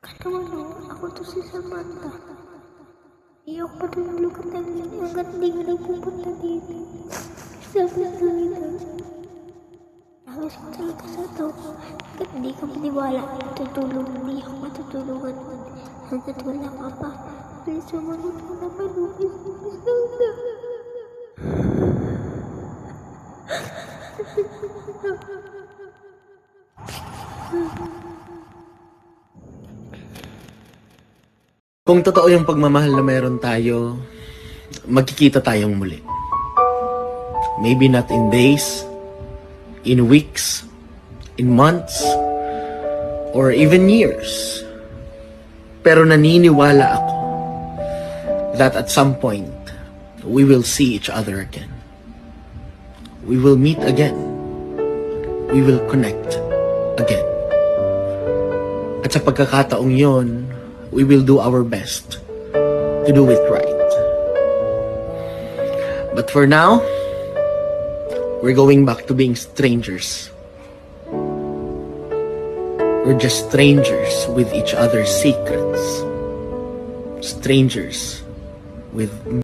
Kano ano, ako to si Samantha. Hindi ako patululugan ng ganyan hanggat hindi ka nagpupunta dito. Sabi ko dito. Ayos ko talaga sa to. Hanggat hindi ka maniwala, tutulog, hindi ako matutulungan. Hanggat wala ka pa. Please, sumunod ko naman. Please, please, please. Kung totoo yung pagmamahal na meron tayo, magkikita tayong muli. Maybe not in days, in weeks, in months, or even years. Pero naniniwala ako that at some point, we will see each other again. We will meet again. We will connect again. At sa pagkakataong yon, we will do our best to do it right. But for now, we're going back to being strangers. We're just strangers with each other's secrets. Strangers with